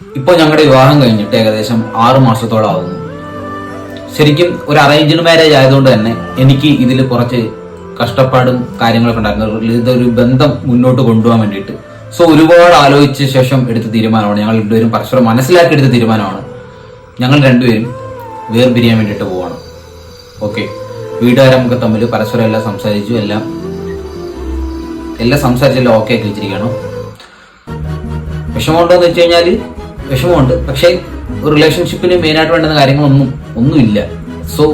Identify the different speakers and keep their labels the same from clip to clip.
Speaker 1: ഇപ്പോൾ ഞങ്ങളുടെ വിവാഹം കഴിഞ്ഞിട്ട് ഏകദേശം ആറു മാസത്തോളം ആവുന്നു ശരിക്കും ഒരു അറേഞ്ച്ഡ് മാരേജ് ആയതുകൊണ്ട് തന്നെ എനിക്ക് ഇതിൽ കുറച്ച് കഷ്ടപ്പാടും കാര്യങ്ങളൊക്കെ ഉണ്ടായിരുന്നു. ഇതൊരു ബന്ധം മുന്നോട്ട് കൊണ്ടുപോകാൻ വേണ്ടിയിട്ട്. സോ ഒരുപാട് ആലോചിച്ച ശേഷം എടുത്ത തീരുമാനമാണ്. ഞങ്ങൾ രണ്ടുപേരും പരസ്പരം മനസ്സിലാക്കി എടുത്ത തീരുമാനമാണ്. ഞങ്ങൾ രണ്ടുപേരും വേർപിരിയാൻ വേണ്ടിയിട്ട് പോവാണ്. ഓക്കെ വീട്ടുകാരെ നമുക്ക് തമ്മിൽ പരസ്പരം എല്ലാം സംസാരിച്ചു എല്ലാം എല്ലാം സംസാരിച്ചെല്ലാം ഓക്കെ ആക്കി വെച്ചിരിക്കണം വിഷമമുണ്ടോ എന്ന് വെച്ച് കഴിഞ്ഞാൽ വിഷമമുണ്ട്. പക്ഷേ റിലേഷൻഷിപ്പിന് മെയിനായിട്ട് വേണ്ടുന്ന കാര്യങ്ങളൊന്നും ഒന്നുമില്ല. സോ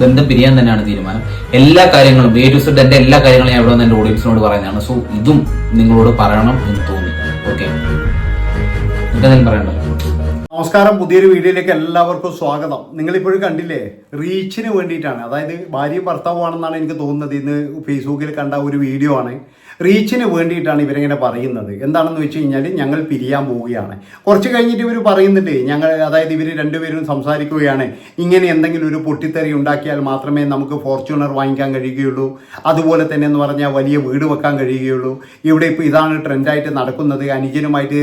Speaker 1: ബന്ധം പിരിയാൻ തന്നെയാണ് തീരുമാനം. എല്ലാ കാര്യങ്ങളും എ ടു സെഡ് എന്റെ എല്ലാ കാര്യങ്ങളും ഞാൻ ഇവിടെ വന്ന് ഓഡിയൻസിനോട് പറയുന്നതാണ്. സോ ഇതും നിങ്ങളോട് പറയണം എന്ന് തോന്നി. ഓക്കെ പറയണ്ടല്ലോ.
Speaker 2: നമസ്കാരം. പുതിയൊരു വീഡിയോയിലേക്ക് എല്ലാവർക്കും സ്വാഗതം. നിങ്ങളിപ്പോഴും കണ്ടില്ലേ? റീച്ചിന് വേണ്ടിയിട്ടാണ്. അതായത് ഭാര്യയും ഭർത്താവുമാണെന്നാണ് എനിക്ക് തോന്നുന്നത്. ഇന്ന് ഫേസ്ബുക്കിൽ കണ്ട ഒരു വീഡിയോ ആണ്. റീച്ചിന് വേണ്ടിയിട്ടാണ് ഇവരിങ്ങനെ പറയുന്നത്. എന്താണെന്ന് വെച്ച് കഴിഞ്ഞാൽ ഞങ്ങൾ പിരിയാൻ പോവുകയാണ്. കുറച്ച് കഴിഞ്ഞിട്ട് ഇവർ പറയുന്നുണ്ട് ഞങ്ങൾ അതായത് ഇവർ രണ്ടുപേരും സംസാരിക്കുകയാണ്. ഇങ്ങനെ എന്തെങ്കിലും ഒരു പൊട്ടിത്തെറി ഉണ്ടാക്കിയാൽ മാത്രമേ നമുക്ക് ഫോർച്യൂണർ വാങ്ങിക്കാൻ കഴിയുകയുള്ളൂ. അതുപോലെ തന്നെ എന്ന് പറഞ്ഞാൽ വലിയ വീട് വെക്കാൻ കഴിയുകയുള്ളൂ. ഇവിടെ ഇപ്പോൾ ഇതാണ് ട്രെൻഡായിട്ട് നടക്കുന്നത്. അനുജനുമായിട്ട്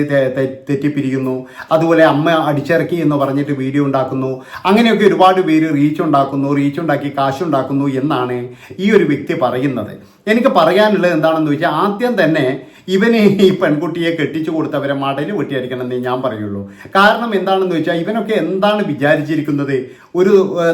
Speaker 2: തെറ്റിപ്പിരിക്കുന്നു അതുപോലെ അമ്മ അടിച്ചിറക്കി എന്ന് പറഞ്ഞിട്ട് വീഡിയോ ഉണ്ടാക്കുന്നു. അങ്ങനെയൊക്കെ ഒരുപാട് പേര് റീച്ച് ഉണ്ടാക്കുന്നു റീച്ച് ഉണ്ടാക്കി കാശുണ്ടാക്കുന്നു എന്നാണ് ഈ ഒരു വ്യക്തി പറയുന്നത്. എനിക്ക് പറയാനുള്ളത് എന്താണെന്ന് ചോദിച്ചാൽ ആദ്യം തന്നെ ഇവനെ ഈ പെൺകുട്ടിയെ കെട്ടിച്ചു കൊടുത്തവരെ മടൽ വെട്ടിയടിക്കണം എന്നേ ഞാൻ പറയുള്ളൂ. കാരണം എന്താണെന്ന് വെച്ചാൽ ഇവനൊക്കെ എന്താണ് വിചാരിച്ചിരിക്കുന്നത്? ഒരു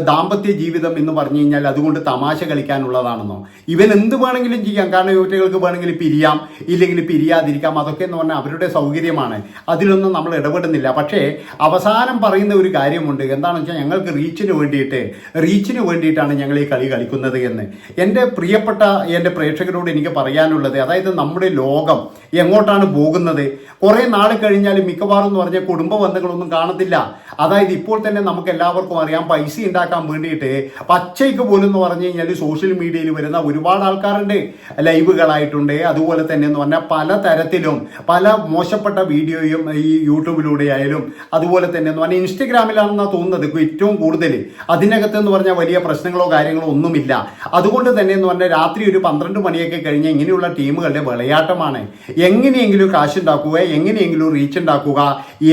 Speaker 2: ദാമ്പത്യ ജീവിതം എന്ന് പറഞ്ഞു കഴിഞ്ഞാൽ അതുകൊണ്ട് തമാശ കളിക്കാനുള്ളതാണെന്നോ? ഇവൻ എന്ത് വേണമെങ്കിലും ചെയ്യാം. കാരണം യുവതികൾക്ക് വേണമെങ്കിൽ പിരിയാം ഇല്ലെങ്കിൽ പിരിയാതിരിക്കാം അതൊക്കെ എന്ന് പറഞ്ഞാൽ അവരുടെ സൗകര്യമാണ്. അതിലൊന്നും നമ്മൾ ഇടപെടുന്നില്ല. പക്ഷേ അവസാനം പറയുന്ന ഒരു കാര്യമുണ്ട്. എന്താണെന്ന് വെച്ചാൽ ഞങ്ങൾക്ക് റീച്ചിന് വേണ്ടിയിട്ട് റീച്ചിന് വേണ്ടിയിട്ടാണ് ഞങ്ങൾ ഈ കളി കളിക്കുന്നത് എന്ന്. എന്റെ പ്രിയപ്പെട്ട എന്റെ പ്രേക്ഷകരോട് എനിക്ക് പറയാനുള്ളത്. അതായത് നമ്മുടെ ലോകം എങ്ങോട്ടാണ് പോകുന്നത്? കുറേ നാൾ കഴിഞ്ഞാൽ മിക്കവാറും എന്ന് പറഞ്ഞാൽ കുടുംബ ബന്ധങ്ങളൊന്നും കാണത്തില്ല. അതായത് ഇപ്പോൾ തന്നെ നമുക്ക് എല്ലാവർക്കും അറിയാം പൈസ ഉണ്ടാക്കാൻ വേണ്ടിയിട്ട് പച്ചയ്ക്ക് പോലും എന്ന് പറഞ്ഞു കഴിഞ്ഞാൽ സോഷ്യൽ മീഡിയയിൽ വരുന്ന ഒരുപാട് ആൾക്കാരുണ്ട്. ലൈവുകളായിട്ടുണ്ട്. അതുപോലെ തന്നെ എന്ന് പറഞ്ഞാൽ പല തരത്തിലും പല മോശപ്പെട്ട വീഡിയോയും ഈ യൂട്യൂബിലൂടെ ആയാലും അതുപോലെ തന്നെ എന്ന് പറഞ്ഞാൽ ഇൻസ്റ്റഗ്രാമിലാണെന്നാണ് തോന്നുന്നത് ഏറ്റവും കൂടുതൽ. അതിനകത്ത് എന്ന് പറഞ്ഞാൽ വലിയ പ്രശ്നങ്ങളോ കാര്യങ്ങളോ ഒന്നുമില്ല. അതുകൊണ്ട് തന്നെ എന്ന് പറഞ്ഞാൽ രാത്രി ഒരു പന്ത്രണ്ട് മണിയൊക്കെ കഴിഞ്ഞ് ഇങ്ങനെയുള്ള ടീമുകളുടെ വിളയാട്ടമാണ്. എങ്ങനെയെങ്കിലും കാശ് ഉണ്ടാക്കുക എങ്ങനെയെങ്കിലും റീച്ച് ഉണ്ടാക്കുക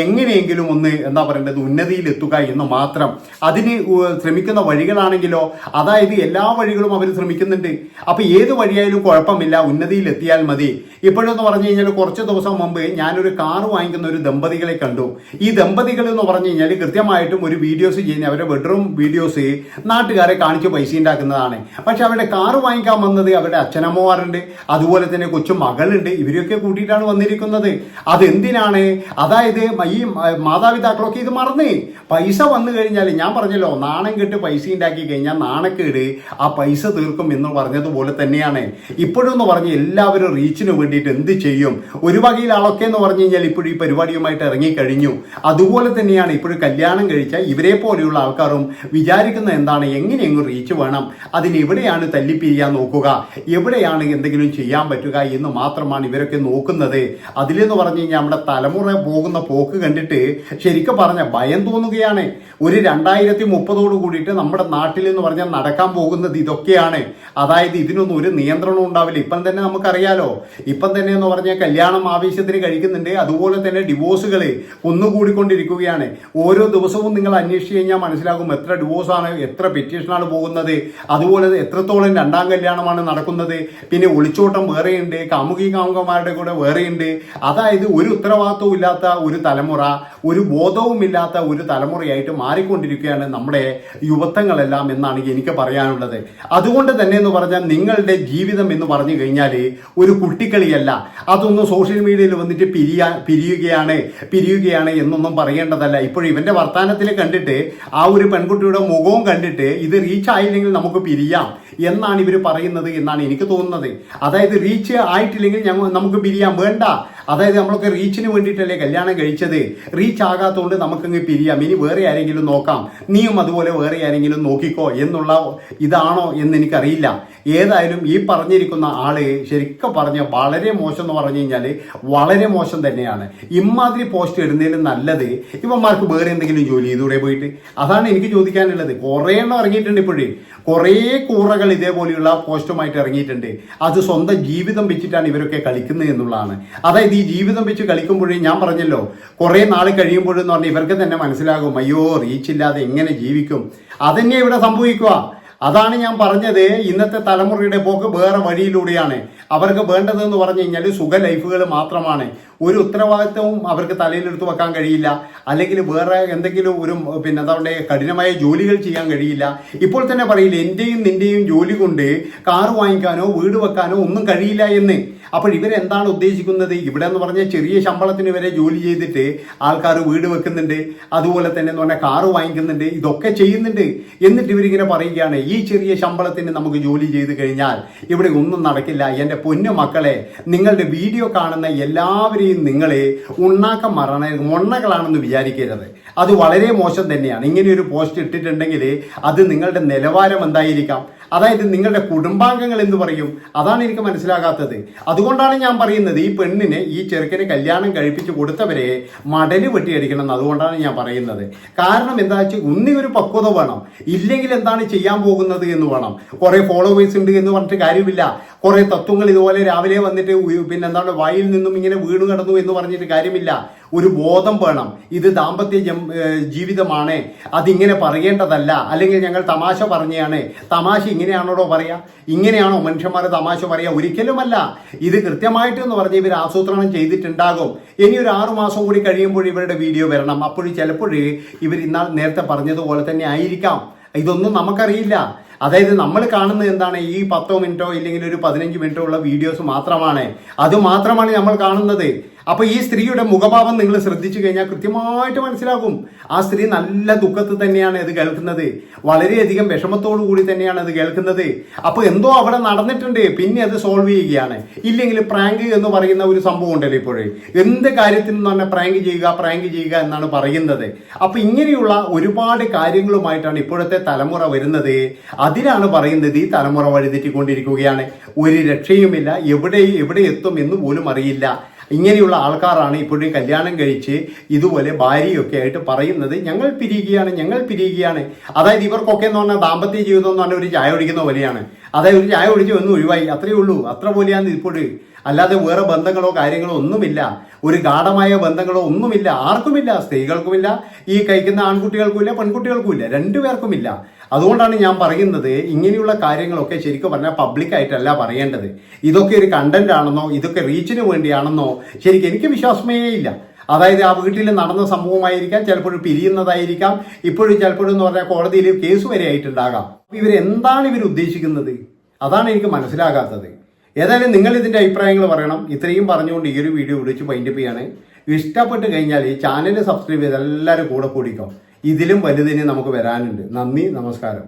Speaker 2: എങ്ങനെയെങ്കിലും ഒന്ന് എന്താ പറയേണ്ടത് ഉന്നതിയിലെത്തുക എന്ന് മാത്രം. അതിന് ശ്രമിക്കുന്ന വഴികളാണെങ്കിലോ അതായത് എല്ലാ വഴികളും അവർ ശ്രമിക്കുന്നുണ്ട്. അപ്പോൾ ഏത് വഴിയായാലും കുഴപ്പമില്ല ഉന്നതിയിലെത്തിയാൽ മതി. ഇപ്പോഴെന്ന് പറഞ്ഞു കഴിഞ്ഞാൽ കുറച്ച് ദിവസം മുമ്പ് ഞാനൊരു കാർ വാങ്ങിക്കുന്ന ഒരു ദമ്പതികളെ കണ്ടു. ഈ ദമ്പതികൾ എന്ന് പറഞ്ഞു കഴിഞ്ഞാൽ കൃത്യമായിട്ടും ഒരു വീഡിയോസ് ചെയ്യുന്ന അവരുടെ ബെഡ്റൂം വീഡിയോസ് നാട്ടുകാരെ കാണിച്ച് പൈസ ഉണ്ടാക്കുന്നതാണ്. പക്ഷെ അവരുടെ കാർ വാങ്ങിക്കാൻ വന്നത് അവരുടെ അച്ഛനമ്മമാരുണ്ട് അതുപോലെ തന്നെ കൊച്ചു മകളുണ്ട്. ഇവരെയൊക്കെ കൂട്ടിയിട്ടാണ് വന്നിരിക്കുന്നത്. അതെന്തിനാണ്? അതായത് ഈ മാതാപിതാക്കളൊക്കെ ഇത് മറന്നേ. പൈസ വന്നു കഴിഞ്ഞാൽ ഞാൻ പറഞ്ഞല്ലോ നാണം കെട്ട് പൈസ ഉണ്ടാക്കി കഴിഞ്ഞാൽ നാണക്കേട് ആ പൈസ തീർക്കും എന്ന് പറഞ്ഞതുപോലെ തന്നെയാണ്. ഇപ്പോഴെന്ന് പറഞ്ഞ് എല്ലാവരും റീച്ചിന് വേണ്ടിയിട്ട് എന്ത് ചെയ്യും? ഒരു വകയിൽ ആളൊക്കെ എന്ന് പറഞ്ഞു കഴിഞ്ഞാൽ ഇപ്പോഴും ഈ പരിപാടിയുമായിട്ട് ഇറങ്ങിക്കഴിഞ്ഞു അതുപോലെ തന്നെയാണ് ഇപ്പോഴും കല്യാണം കഴിച്ച ഇവരെ പോലെയുള്ള ആൾക്കാരും വിചാരിക്കുന്ന എന്താണ്? എങ്ങനെയെങ്കിലും റീച്ച് വേണം? അതിന് എവിടെയാണ് തല്ലിപ്പിരിയാൻ നോക്കുക? എവിടെയാണ് എന്തെങ്കിലും ചെയ്യാൻ പറ്റുക എന്ന് മാത്രമാണ് ഇവരൊക്കെ നോക്കുന്നത്. അതിലെന്ന് പറഞ്ഞു കഴിഞ്ഞാൽ നമ്മുടെ തലമുറ പോകുന്ന പോക്ക് കണ്ടിട്ട് ശരിക്കും പറഞ്ഞ ഭയം തോന്നുകയാണ്. ഒരു രണ്ടായിരത്തി മുപ്പതോട് കൂടിയിട്ട് നമ്മുടെ നാട്ടിൽ എന്ന് പറഞ്ഞാൽ നടക്കാൻ പോകുന്നത് ഇതൊക്കെയാണ്. അതായത് ഇതിനൊന്നും ഒരു നിയന്ത്രണം ഉണ്ടാവില്ല. ഇപ്പം തന്നെ നമുക്കറിയാലോ. ഇപ്പം തന്നെ എന്ന് പറഞ്ഞാൽ കല്യാണം ആവേശത്തിന് കഴിക്കുന്നുണ്ട്. അതുപോലെ തന്നെ ഡിവോഴ്സുകൾ കുന്നുകൂടിക്കൊണ്ടിരിക്കുകയാണ് ഓരോ ദിവസവും നിങ്ങൾ അന്വേഷിച്ച് കഴിഞ്ഞാൽ മനസ്സിലാകും എത്ര ഡിവോഴ്സാണ് എത്ര പെറ്റീഷനാണ് പോകുന്നത്. അതുപോലെ എത്രത്തോളം രണ്ടാം കല്യാണമാണ് നടക്കുന്നത്. പിന്നെ ഒളിച്ചോട്ടം വേറെയുണ്ട്. കാമുകി കാമുകന്മാരുടെ കൂടെ വേറെയുണ്ട്. അതായത് ഒരു ഉത്തരവാദിത്വം ഇല്ലാത്ത ഒരു തലമുറ. ഒരു ബോധവുമില്ലാത്ത ഒരു തലമുറയായിട്ട് മാറിക്കൊണ്ടിരിക്കുകയാണ് നമ്മുടെ യുവത്വങ്ങളെല്ലാം എന്നാണ് എനിക്ക് പറയാനുള്ളത്. അതുകൊണ്ട് തന്നെ എന്ന് പറഞ്ഞാൽ നിങ്ങളുടെ ജീവിതം എന്ന് പറഞ്ഞു കഴിഞ്ഞാൽ ഒരു കുട്ടിക്കളിയല്ല. അതൊന്നും സോഷ്യൽ മീഡിയയിൽ വന്നിട്ട് പിരിയാ പിരിയുകയാണ് പിരിയുകയാണ് എന്നൊന്നും പറയേണ്ടതല്ല. ഇപ്പോൾ ഇവന്റെ വർത്തമാനത്തിൽ കണ്ടിട്ട് ആ ഒരു പെൺകുട്ടിയുടെ മുഖവും കണ്ടിട്ട് ഇത് റീച്ച് ആയില്ലെങ്കിൽ നമുക്ക് പിരിയാം എന്നാണ് ഇവർ പറയുന്നത് എന്നാണ് എനിക്ക് തോന്നുന്നത്. അതായത് റീച്ച് ആയിട്ടില്ലെങ്കിൽ നമുക്ക് പിരിയാം. വേണ്ട. അതായത് നമ്മളൊക്കെ റീച്ചിന് വേണ്ടിയിട്ടല്ലേ കല്യാണം കഴിച്ചത്? റീച്ച് ആകാത്തതുകൊണ്ട് നമുക്കങ്ങ് പിരിയാം. ഇനി വേറെ ആരെങ്കിലും നോക്കാം. നീയും അതുപോലെ വേറെ ആരെങ്കിലും നോക്കിക്കോ എന്നുള്ള ഇതാണോ എന്ന് എനിക്കറിയില്ല. ഏതായാലും ഈ പറഞ്ഞിരിക്കുന്ന ആൾ ശരിക്കും പറഞ്ഞ വളരെ മോശം എന്ന് പറഞ്ഞു കഴിഞ്ഞാൽ വളരെ മോശം തന്നെയാണ്. ഇമാതിരി പോസ്റ്റ് ഇടുന്നതിലും നല്ലത് ഇവന്മാർക്ക് വേറെ എന്തെങ്കിലും ജോലി ചെയ്തൂടെ പോയിട്ട്? അതാണ് എനിക്ക് ചോദിക്കാനുള്ളത്. കുറേ എണ്ണം ഇറങ്ങിയിട്ടുണ്ട് ഇപ്പോഴേ. കുറേ കൂറകൾ ഇതേപോലെയുള്ള പോസ്റ്റുമായിട്ട് ഇറങ്ങിയിട്ടുണ്ട്. അത് സ്വന്തം ജീവിതം വെച്ചിട്ടാണ് ഇവരൊക്കെ കളിക്കുന്നത് എന്നുള്ളതാണ്. അതായത് ഈ ജീവിതം വെച്ച് കളിക്കുമ്പോഴേ ഞാൻ പറഞ്ഞല്ലോ കുറേ നാൾ കഴിയുമ്പോഴെന്ന് പറഞ്ഞാൽ ഇവർക്ക് തന്നെ മനസ്സിലാകും അയ്യോ റീച്ചില്ലാതെ എങ്ങനെ ജീവിക്കും? അതന്നെ ഇവിടെ സംഭവിക്കുക അതാണ് ഞാൻ പറഞ്ഞത് ഇന്നത്തെ തലമുറയുടെ പോക്ക് വേറെ വഴിയിലൂടെയാണ്. അവർക്ക് വേണ്ടതെന്ന് പറഞ്ഞു കഴിഞ്ഞാൽ സുഖ ലൈഫുകൾ മാത്രമാണ്. ഒരു ഉത്തരവാദിത്വവും അവർക്ക് തലയിലെടുത്ത് വെക്കാൻ കഴിയില്ല. അല്ലെങ്കിൽ വേറെ എന്തെങ്കിലും ഒരു പിന്നെ എന്താ കഠിനമായ ജോലികൾ ചെയ്യാൻ കഴിയില്ല. ഇപ്പോൾ തന്നെ പറയില്ല എന്റെയും നിന്റെയും ജോലി കൊണ്ട് കാറ് വാങ്ങിക്കാനോ വീട് വെക്കാനോ ഒന്നും കഴിയില്ല എന്ന്. അപ്പോൾ ഇവരെന്താണ് ഉദ്ദേശിക്കുന്നത്? ഇവിടെ എന്ന് പറഞ്ഞാൽ ചെറിയ ശമ്പളത്തിന് വരെ ജോലി ചെയ്തിട്ട് ആൾക്കാർ വീട് വെക്കുന്നുണ്ട്. അതുപോലെ തന്നെ എന്ന് പറഞ്ഞാൽ കാറ് വാങ്ങിക്കുന്നുണ്ട്. ഇതൊക്കെ ചെയ്യുന്നുണ്ട്. എന്നിട്ട് ഇവരിങ്ങനെ പറയുകയാണ് ഈ ചെറിയ ശമ്പളത്തിന് നമുക്ക് ജോലി ചെയ്ത് കഴിഞ്ഞാൽ ഇവിടെ ഒന്നും നടക്കില്ല. എന്റെ പൊന്നു മക്കളെ നിങ്ങളുടെ വീഡിയോ കാണുന്ന എല്ലാവരെയും നിങ്ങളെ ഉണ്ണാക്കം മറണ മൊണ്ണകളാണെന്ന് വിചാരിക്കരുത്. അത് വളരെ മോശം തന്നെയാണ്. ഇങ്ങനെ ഒരു പോസ്റ്റ് ഇട്ടിട്ടുണ്ടെങ്കിൽ അത് നിങ്ങളുടെ നിലവാരം എന്തായിരിക്കാം? അതായത് നിങ്ങളുടെ കുടുംബാംഗങ്ങൾ എന്ന് പറയും? അതാണ് എനിക്ക് മനസ്സിലാകാത്തത്. അതുകൊണ്ടാണ് ഞാൻ പറയുന്നത് ഈ പെണ്ണിനെ ഈ ചെറുക്കന് കല്യാണം കഴിപ്പിച്ച് കൊടുത്തവരെ മടൽ വെട്ടിയടിക്കണം അതുകൊണ്ടാണ് ഞാൻ പറയുന്നത്. കാരണം എന്താ വെച്ചാൽ ഒന്നി ഒരു പക്വത വേണം. ഇല്ലെങ്കിൽ എന്താണ് ചെയ്യാൻ പോകുന്നത് എന്ന് വേണം. കുറെ ഫോളോവേഴ്സ് ഉണ്ട് എന്ന് പറഞ്ഞിട്ട് കാര്യമില്ല. കുറെ തത്വങ്ങൾ ഇതുപോലെ രാവിലെ വന്നിട്ട് പിന്നെ എന്താണ് വായിൽ നിന്നും ഇങ്ങനെ വീണു കിടന്നു എന്ന് പറഞ്ഞിട്ട് കാര്യമില്ല. ഒരു ബോധം വേണം. ഇത് ദാമ്പത്യ ജീവിതമാണ്. അതിങ്ങനെ പറയേണ്ടതല്ല. അല്ലെങ്കിൽ ഞങ്ങൾ തമാശ പറഞ്ഞാണ് തമാശ ഇങ്ങനെയാണോടോ പറയാ? ഇങ്ങനെയാണോ മനുഷ്യന്മാർ തമാശ പറയുക ഒരിക്കലുമല്ല. ഇത് കൃത്യമായിട്ട് എന്ന് പറഞ്ഞ് ഇവർ ആസൂത്രണം ചെയ്തിട്ടുണ്ടാകും. ഇനി ഒരു ആറു മാസം കൂടി കഴിയുമ്പോൾ ഇവരുടെ വീഡിയോ വരണം. അപ്പോഴും ചിലപ്പോഴേ ഇവർ ഇന്നാൾ നേരത്തെ പറഞ്ഞതുപോലെ തന്നെ ആയിരിക്കാം. ഇതൊന്നും നമുക്കറിയില്ല. അതായത് നമ്മൾ കാണുന്നത് എന്താണ്? ഈ പത്തോ മിനിറ്റോ ഇല്ലെങ്കിൽ ഒരു പതിനഞ്ച് മിനിറ്റോ ഉള്ള വീഡിയോസ് മാത്രമാണ്. അത് മാത്രമാണ് നമ്മൾ കാണുന്നത്. അപ്പൊ ഈ സ്ത്രീയുടെ മുഖഭാവം നിങ്ങൾ ശ്രദ്ധിച്ചു കഴിഞ്ഞാൽ കൃത്യമായിട്ട് മനസ്സിലാകും. ആ സ്ത്രീ നല്ല ദുഃഖത്തിൽ തന്നെയാണ് ഇത് കേൾക്കുന്നത്. വളരെയധികം വിഷമത്തോടു കൂടി തന്നെയാണ് അത് കേൾക്കുന്നത്. അപ്പൊ എന്തോ അവിടെ നടന്നിട്ടുണ്ട്. പിന്നെ അത് സോൾവ് ചെയ്യുകയാണ്. ഇല്ലെങ്കിൽ പ്രാങ്ക് എന്ന് പറയുന്ന ഒരു സംഭവം ഉണ്ടല്ലോ ഇപ്പോഴേ. എന്ത് കാര്യത്തിനും തന്നെ പ്രാങ്ക് ചെയ്യുക പ്രാങ്ക് ചെയ്യുക എന്നാണ് പറയുന്നത്. അപ്പൊ ഇങ്ങനെയുള്ള ഒരുപാട് കാര്യങ്ങളുമായിട്ടാണ് ഇപ്പോഴത്തെ തലമുറ വരുന്നത്. അതിനാണ് പറയുന്നത് ഈ തലമുറ വഴിതെറ്റിക്കൊണ്ടിരിക്കുകയാണ്. ഒരു രക്ഷയുമില്ല. എവിടെ എവിടെ എത്തും എന്ന് പോലും അറിയില്ല. ഇങ്ങനെയുള്ള ആൾക്കാരാണ് ഇപ്പോഴും കല്യാണം കഴിച്ച് ഇതുപോലെ ഭാര്യയൊക്കെ ആയിട്ട് പറയുന്നത്. ഞങ്ങൾ പിരിയുകയാണ് ഞങ്ങൾ പിരിയുകയാണ്. അതായത് ഇവർക്കൊക്കെ എന്ന് പറഞ്ഞാൽ ദാമ്പത്യ ജീവിതം എന്ന് പറഞ്ഞാൽ ഒരു ചായ ഒഴിക്കുന്ന പോലെയാണ്. അതായത് ഒരു ചായ ഒഴിച്ച് ഒന്ന് ഒഴിവായി. അത്രയേ ഉള്ളൂ. അത്ര പോലെയാണ് ഇപ്പോൾ അല്ലാതെ വേറെ ബന്ധങ്ങളോ കാര്യങ്ങളോ ഒന്നുമില്ല. ഒരു ഗാഠമായ ബന്ധങ്ങളോ ഒന്നുമില്ല. ആർക്കുമില്ല. സ്ത്രീകൾക്കുമില്ല. ഈ കഴിക്കുന്ന ആൺകുട്ടികൾക്കുമില്ല പെൺകുട്ടികൾക്കുമില്ല. രണ്ടുപേർക്കുമില്ല. അതുകൊണ്ടാണ് ഞാൻ പറയുന്നത് ഇങ്ങനെയുള്ള കാര്യങ്ങളൊക്കെ ശരിക്കും പറഞ്ഞാൽ പബ്ലിക്കായിട്ടല്ല പറയേണ്ടത്. ഇതൊക്കെ ഒരു കണ്ടന്റ് ആണെന്നോ ഇതൊക്കെ റീച്ചിന് വേണ്ടിയാണെന്നോ ശരിക്കും എനിക്ക് വിശ്വാസമേ ഇല്ല. അതായത് ആ വീട്ടിൽ നടന്ന സംഭവമായിരിക്കാം ചിലപ്പോഴും പിരിയുന്നതായിരിക്കാം ഇപ്പോഴും ചിലപ്പോഴും എന്ന് പറഞ്ഞാൽ കോടതിയിൽ കേസ് വരെ ആയിട്ടുണ്ടാകാം. ഇവരെന്താണ് ഇവർ ഉദ്ദേശിക്കുന്നത്? അതാണ് എനിക്ക് മനസ്സിലാകാത്തത്. ഏതായാലും നിങ്ങൾ ഇതിന്റെ അഭിപ്രായങ്ങൾ പറയണം. ഇത്രയും പറഞ്ഞുകൊണ്ട് ഈ ഒരു വീഡിയോ വിളിച്ച് വൈൻഡപ്പ് ചെയ്യാണ്. ഇഷ്ടപ്പെട്ട് കഴിഞ്ഞാൽ ഈ ചാനൽ സബ്സ്ക്രൈബ് ചെയ്ത് എല്ലാവരും കൂടെ കൂടിക്കോ. ഇതിലും വലുതിന് നമുക്ക് വരാനുണ്ട്. നന്ദി നമസ്കാരം.